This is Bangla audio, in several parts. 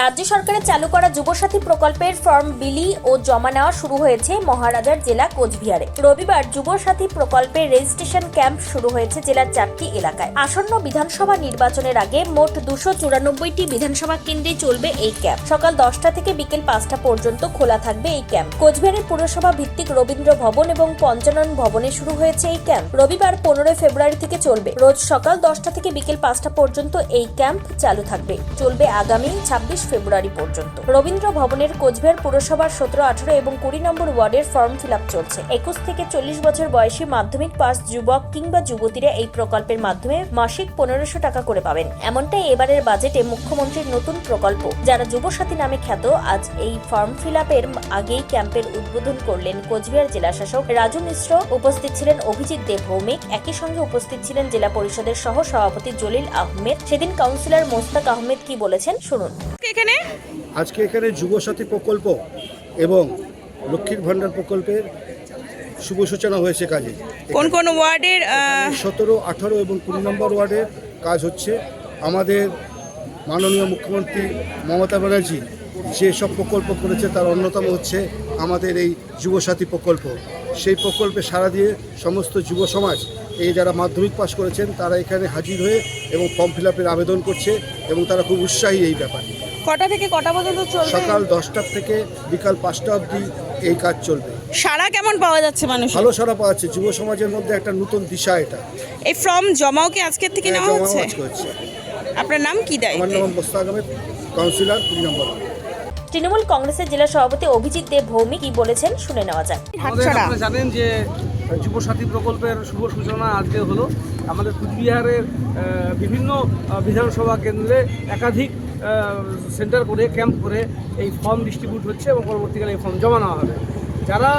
রাজ্য সরকারের চালু করা যুবসাথী প্রকল্পের ফর্ম বিলি ও জমা নেওয়া শুরু হয়েছে মহারাজার জেলা কোচবিহারে। রবিবার যুবসাথী প্রকল্পের রেজিস্ট্রেশন ক্যাম্প শুরু হয়েছে জেলার চারটি এলাকায়। আসন্ন বিধানসভা নির্বাচনের আগে মোট দুশো চুরানব্বইটি বিধানসভা কেন্দ্রে চলবে এই ক্যাম্প। সকাল দশটা থেকে বিকেল পাঁচটা পর্যন্ত খোলা থাকবে এই ক্যাম্প। কোচবিহারের পুরসভা ভিত্তিক রবীন্দ্র ভবন এবং পঞ্চানন ভবনে শুরু হয়েছে এই ক্যাম্প। রবিবার পনেরোই ফেব্রুয়ারি থেকে চলবে। রোজ সকাল দশটা থেকে বিকেল পাঁচটা পর্যন্ত এই ক্যাম্প চালু থাকবে। চলবে আগামী ছাব্বিশ ফেব্রুয়ারি পর্যন্ত। রবীন্দ্র ভবনের কোচবিহার পুরসভার সতেরো, আঠারো এবং কুড়ি নম্বর ওয়ার্ডের ফর্ম ফিল চলছে। একুশ থেকে চল্লিশ বছর বয়সী মাধ্যমিক পাস যুবক কিংবা যুবতীরা এই প্রকল্পের মাধ্যমে মাসিক পনেরোশো টাকা করে পাবেন। এমনটাই এবারের বাজেটে মুখ্যমন্ত্রীর নতুন প্রকল্প, যারা যুবসাথী নামে খ্যাত আজ এই ফর্ম ফিল আগেই ক্যাম্পের উদ্বোধন করলেন কোচবিহার জেলা শাসক রাজু মিশ্র। উপস্থিত ছিলেন অভিজিৎ দেব ভৌমিক। একই সঙ্গে উপস্থিত ছিলেন জেলা পরিষদের সহ সভাপতি জলিল আহমেদ। সেদিন কাউন্সিলর মোস্তাক আহমেদ কি বলেছেন, শুনুন। এখানে? আজকে এখানে যুবসাথী প্রকল্প এবং লক্ষ্মীর ভাণ্ডার প্রকল্পের শুভ সূচনা হয়েছে কাজে। কোন কোন ওয়ার্ডের সতেরো আঠারো এবং কুড়ি নম্বর ওয়ার্ডের কাজ হচ্ছে। আমাদের মাননীয় মুখ্যমন্ত্রী মমতা ব্যানার্জি যে সব প্রকল্প করেছে তার অন্যতম হচ্ছে আমাদের এই যুবসাথী প্রকল্প। সেই প্রকল্পে সাড়া দিয়ে সমস্ত যুব সমাজ এই যারা মাধ্যমিক পাশ করেছেন তারা এখানে হাজির হয়ে এবং ফর্ম ফিল আপের আবেদন করছে এবং তারা খুব উৎসাহী এই ব্যাপারে। কটা থেকে কটা পর্যন্ত চলবে? সকাল দশটার থেকে বিকাল পাঁচটা অবধি এই কাজ চলবে। সারা কেমন পাওয়া যাচ্ছে মানুষ ভালো সারা পাওয়া যাচ্ছে। যুব সমাজের মধ্যে একটা নতুন দিশা এটা। এই ফর্ম জমাও কি আজকের থেকে নেওয়া জমা হচ্ছে? আপনার নাম কি দেয় আমার নাম মোস্তাক আহমেদ কাউন্সিলর কুড়ি নম্বর তৃণমূল কংগ্রেসের জেলা সভাপতি অভিজিৎ দেব ভৌমিক কি বলেছেন শুনে নেওয়া যাক। আপনারা জানেন যে যুবসাথী প্রকল্পের শুভ সূচনা আজকে হলো। আমাদের কুচবিহারের বিভিন্ন বিধানসভা কেন্দ্রে একাধিক সেন্টার করে, ক্যাম্প করে এই ফর্ম ডিস্ট্রিবিউট হচ্ছে এবং পরবর্তীকালে এই ফর্ম জমা নেওয়া হবে। যারা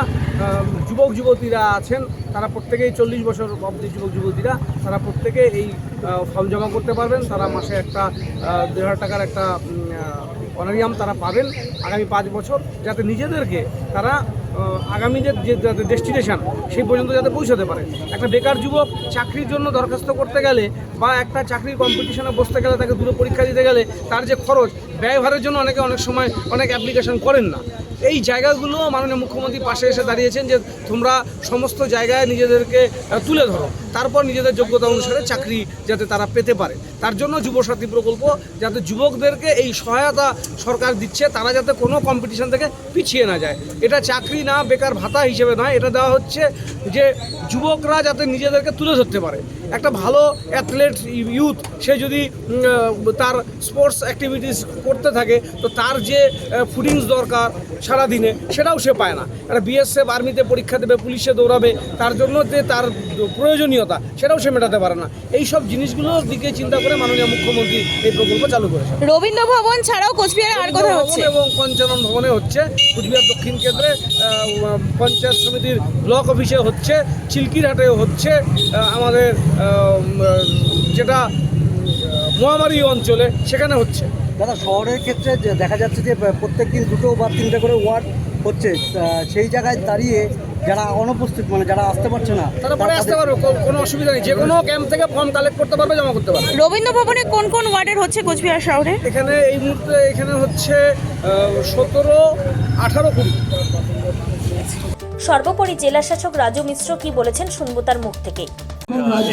যুবক, যুবতীরা আছেন, তারা প্রত্যেকেই চল্লিশ বছর অবধি যুবক, যুবতীরা, তারা প্রত্যেকে এই ফর্ম জমা করতে পারবেন। তারা মাসে একটা দেড় হাজার টাকার একটা অনারিয়াম তারা পাবেন আগামী পাঁচ বছর, যাতে নিজেদেরকে তারা আগামী যে ডেস্টিনেশন, সেই পর্যন্ত যাতে পৌঁছাতে পারে। একটা বেকার যুবক চাকরির জন্য দরখাস্ত করতে গেলে বা একটা চাকরির কম্পিটিশনে বসতে গেলে তাকে দুটো পরীক্ষা দিতে গেলে তার যে খরচ, ব্যয়ভারের জন্য অনেকে অনেক সময় অনেক অ্যাপ্লিকেশন করেন না। এই জায়গাগুলো মাননীয় মুখ্যমন্ত্রী পাশে এসে দাঁড়িয়েছেন যে তোমরা সমস্ত জায়গায় নিজেদেরকে তুলে ধরো। তারপর নিজেদের যোগ্যতা অনুসারে চাকরি যাতে তারা পেতে পারে। তার জন্য যুবসাথী প্রকল্প যাতে যুবকদেরকে এই সহায়তা সরকার দিচ্ছে, তারা যাতে কোনো কম্পিটিশন থেকে পিছিয়ে না যায়। এটা চাকরি না, বেকার ভাতা হিসেবে নয়, এটা দেওয়া হচ্ছে যে যুবকরা যাতে নিজেদেরকে তুলে ধরতে পারে। একটা ভালো অ্যাথলেট ইউথ সে যদি তার স্পোর্টস অ্যাক্টিভিটিস করতে থাকে, তো তার যে ফুডিংস দরকার সারাদিনে, সেটাও সে পায় না। একটা বিএসএফ আর্মিতে পরীক্ষা দেবে, পুলিশে দৌড়াবে, তার জন্য যে তার প্রয়োজনীয়তা, সেটাও সে মেটাতে পারে না। এই সব জিনিসগুলোর দিকে চিন্তা করে মাননীয় মুখ্যমন্ত্রী এই প্রকল্প চালু করেছে রবীন্দ্র ভবন ছাড়াও কোচবিহারে আর ভবন হচ্ছে? এবং পঞ্চানন ভবনে হচ্ছে। কুচবিহার দক্ষিণ কেন্দ্রে পঞ্চায়েত সমিতির ব্লক অফিসে হচ্ছে চিলকিরহাটেও হচ্ছে আমাদের যেটা মহামারী অঞ্চলে সেখানে হচ্ছে। দাদা শহরের ক্ষেত্রে দেখা যাচ্ছে যে প্রত্যেক দিন দুটো বা তিনটে করে ওয়ার্ড হচ্ছে সেই জায়গায় দাঁড়িয়ে যারা অনুপস্থিত মানে যারা আসতে পারছে না তারা পরে আসতে পারবে কোনো অসুবিধা নেই। যে কোনো ক্যাম্প থেকে ফর্ম কালেক্ট করতে পারবে জমা করতে পারবে। রবীন্দ্র ভবনে কোন কোন ওয়ার্ডের হচ্ছে কোচবিহার শহরে? এখানে এই মুহূর্তে এখানে হচ্ছে সতেরো আঠারো কুড়ি। সর্বোপরি জেলা শাসক রাজু মিশ্র কি বলেছেন শুনব তার মুখ থেকে।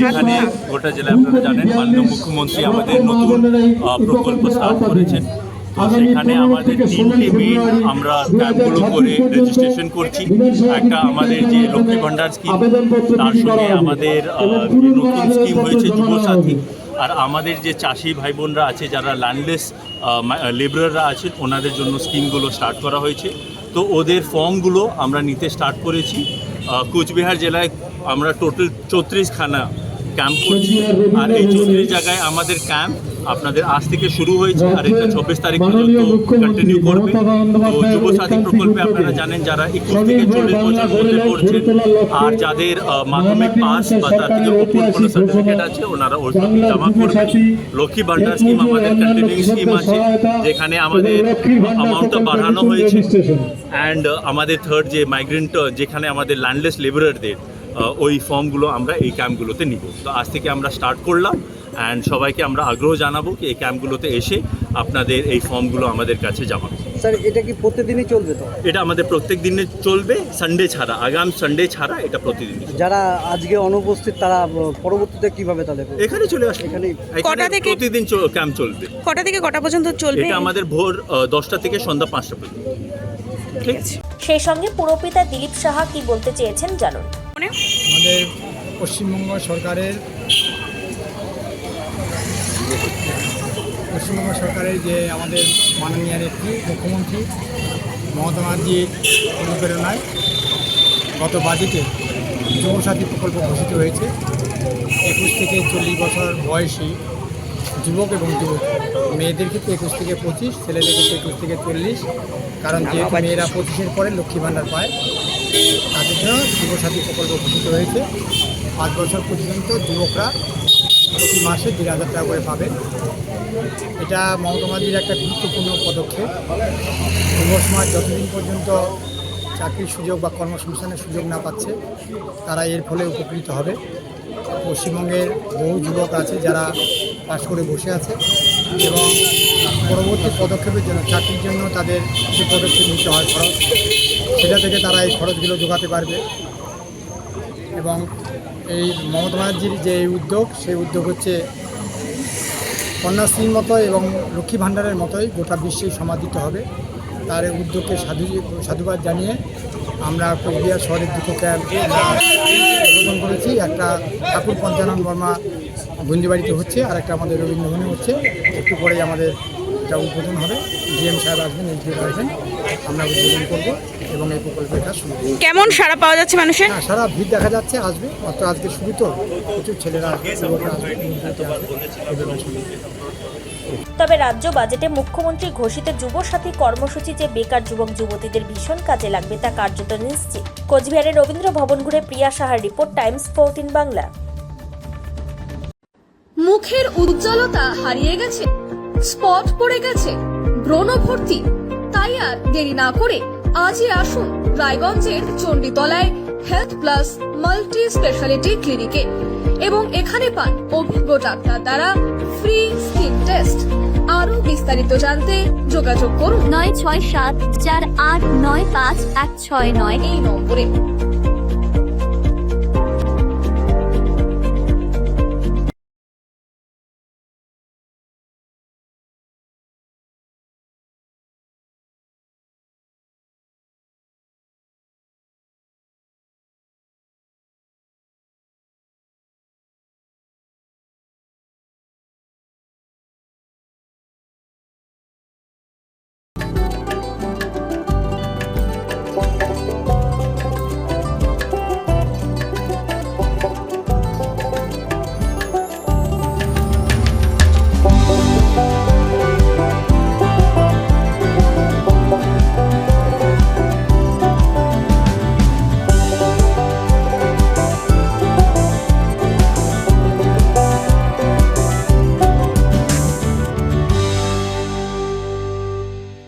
এখানে গোটা জেলায় আপনারা জানেন মাননীয় মুখ্যমন্ত্রী আমাদের নতুন প্রকল্প স্টার্ট করেছেন। তো সেখানে আমাদের তিনটি মেন আমরা ক্যাম্পগুলো করে রেজিস্ট্রেশন করছি। একটা আমাদের যে লক্ষ্মী ভাণ্ডার স্কিম তার সঙ্গে আমাদের নতুন স্কিম হয়েছে যুবসাথী। আর আমাদের যে চাষি ভাই বোনরা আছে, যারা ল্যান্ডলেস লেবাররা আছে ওনাদের জন্য স্কিমগুলো স্টার্ট করা হয়েছে। তো ওদের ফর্মগুলো আমরা নিতে স্টার্ট করেছি। কোচবিহার জেলায় আমরা টোটাল চৌত্রিশখানা ক্যাম্প করছি। আর এই চৌত্রিশ জায়গায় আমাদের ক্যাম্প আপনাদের আজ থেকে শুরু হয়েছে আর এটা চব্বিশ তারিখ পর্যন্ত কন্টিনিউ করবে। তো যুব সাথী প্রকল্পে আপনারা জানেন যারা একুশ থেকে চল্লিশ বছর মধ্যে পড়ছেন আর যাদের মাধ্যমিক পাস বা তার থেকে উপর কোনো সার্টিফিকেট আছে ওনারা ওর জমা করবেন লক্ষ্মী ভান্ডার স্কিম আমাদের কন্টিনিউ স্কিম আছে যেখানে আমাদের অ্যামাউন্টটা বাড়ানো হয়েছে। অ্যান্ড আমাদের থার্ড যে মাইগ্রেন্ট যেখানে আমাদের ল্যান্ডলেস লেবারারদের ওই ফর্মগুলো আমরা এই ক্যাম্পগুলোতে নিব। তো আজ থেকে আমরা স্টার্ট করলাম। অ্যান্ড সবাইকে আমরা আগ্রহ জানাব কি এই ক্যাম্পগুলোতে এসে আপনাদের এই ফর্মগুলো আমাদের কাছে জমা স্যার এটা কি প্রতিদিনই চলবে তো? এটা আমাদের প্রত্যেক দিনে চলবে সানডে ছাড়া আগাম সানডে ছাড়া এটা প্রতিদিন যারা আজকে অনুপস্থিত তারা পরবর্তীতে কীভাবে তাদের এখানে চলে আসবে। এখানেই। এখানে কটা থেকে? প্রতিদিন ক্যাম্প চলবে। কটা থেকে কটা পর্যন্ত চলবে? এটা আমাদের ভোর দশটা থেকে সন্ধ্যা পাঁচটা পর্যন্ত। ঠিক আছে। সেই সঙ্গে পুরপিতা দিলীপ সাহা কি বলতে চেয়েছেন জানুন। মানে আমাদের পশ্চিমবঙ্গ সরকারের পশ্চিমবঙ্গ সরকারের যে আমাদের মাননীয় একটি মুখ্যমন্ত্রী মমতা ব্যানার্জির অনুপ্রেরণায় গত বাজেটে যুবসাথী প্রকল্প ঘোষিত হয়েছে। একুশ থেকে চল্লিশ বছর বয়সী যুবক এবং যুবক মেয়েদের ক্ষেত্রে একুশ থেকে পঁচিশ ছেলেদের ক্ষেত্রে একুশ থেকে চল্লিশ। কারণ যেহেতু মেয়েরা পঁচিশের পরে লক্ষ্মী ভাণ্ডার পায় তাদের জন্য যুবসাথী প্রকল্প ঘোষিত হয়েছে। পাঁচ বছর পর্যন্ত যুবকরা প্রতি মাসে দেড় হাজার টাকা করে পাবে। এটা মমতা একটা গুরুত্বপূর্ণ পদক্ষেপ। যুব সমাজ যতদিন পর্যন্ত চাকরির সুযোগ বা কর্মসংস্থানের সুযোগ না পাচ্ছে, তারা এর ফলে উপকৃত হবে। পশ্চিমবঙ্গের বহু যুবক আছে যারা পাশ করে বসে আছে এবং পরবর্তী পদক্ষেপের জন্য, চাকরির জন্য তাদের যে পদক্ষেপ নিতে হয় খরচ, সেটা থেকে তারা এই খরচগুলো যোগাতে পারবে। এবং এই মমতা ব্যানার্জির যে উদ্যোগ, সেই উদ্যোগ হচ্ছে কন্যাশ্রীর মতো এবং লক্ষ্মী ভাণ্ডারের মতোই গোটা বিশ্বেই সমাদিত হবে। তার উদ্যোগকে সাধু, সাধুবাদ জানিয়ে আমরা কোচবিহার শহরের দুটো ক্যাম্প উদ্বোধন করেছি। একটা ঠাকুর পঞ্চানন বর্মা গঞ্জিবাড়িতে হচ্ছে আর একটা আমাদের রবীন্দ্রভবনে হচ্ছে। একটু পরেই আমাদের এটা উদ্বোধন হবে। ডিএম সাহেব আসবেন এসডিও আসবেন আমরা উদ্বোধন করব এবং এই প্রকল্পের কাজ শুরু করব। কেমন সাড়া পাওয়া যাচ্ছে মানুষের? হ্যাঁ সারা ভিড় দেখা যাচ্ছে আসবে। মাত্র আজকে শুরু তো। প্রচুর ছেলেরা আসবে যুবকরা আসবে মন্দিরতে আসবে। এদের আসবে। তবে রাজ্য বাজেটে মুখ্যমন্ত্রী ঘোষিত যুবসাথী কর্মসূচি যে বেকার যুবক যুবতীদের ভীষণ কাজে লাগবে তা কার্যত নিশ্চিত। কোচবিহারের রবীন্দ্র ভবন ঘুরে প্রিয়া সাহার রিপোর্ট টাইমস ফোরটিন বাংলা। মুখের উজ্জ্বলতা হারিয়ে গেছে। স্পট পড়ে গেছে। ব্রণ ভর্তি। তাই আর দেরি না করে আজই আসুন রায়গঞ্জের চণ্ডীতলায় হেলথ প্লাস মাল্টি স্পেশালিটি ক্লিনিকে এবং এখানে পান অভিজ্ঞ ডাক্তার দ্বারা ফ্রি স্কিন টেস্ট আরও বিস্তারিত জানতে যোগাযোগ করুন। নয় ছয় সাত চার আট নয় পাঁচ এক ছয় নয়। এই নম্বরে।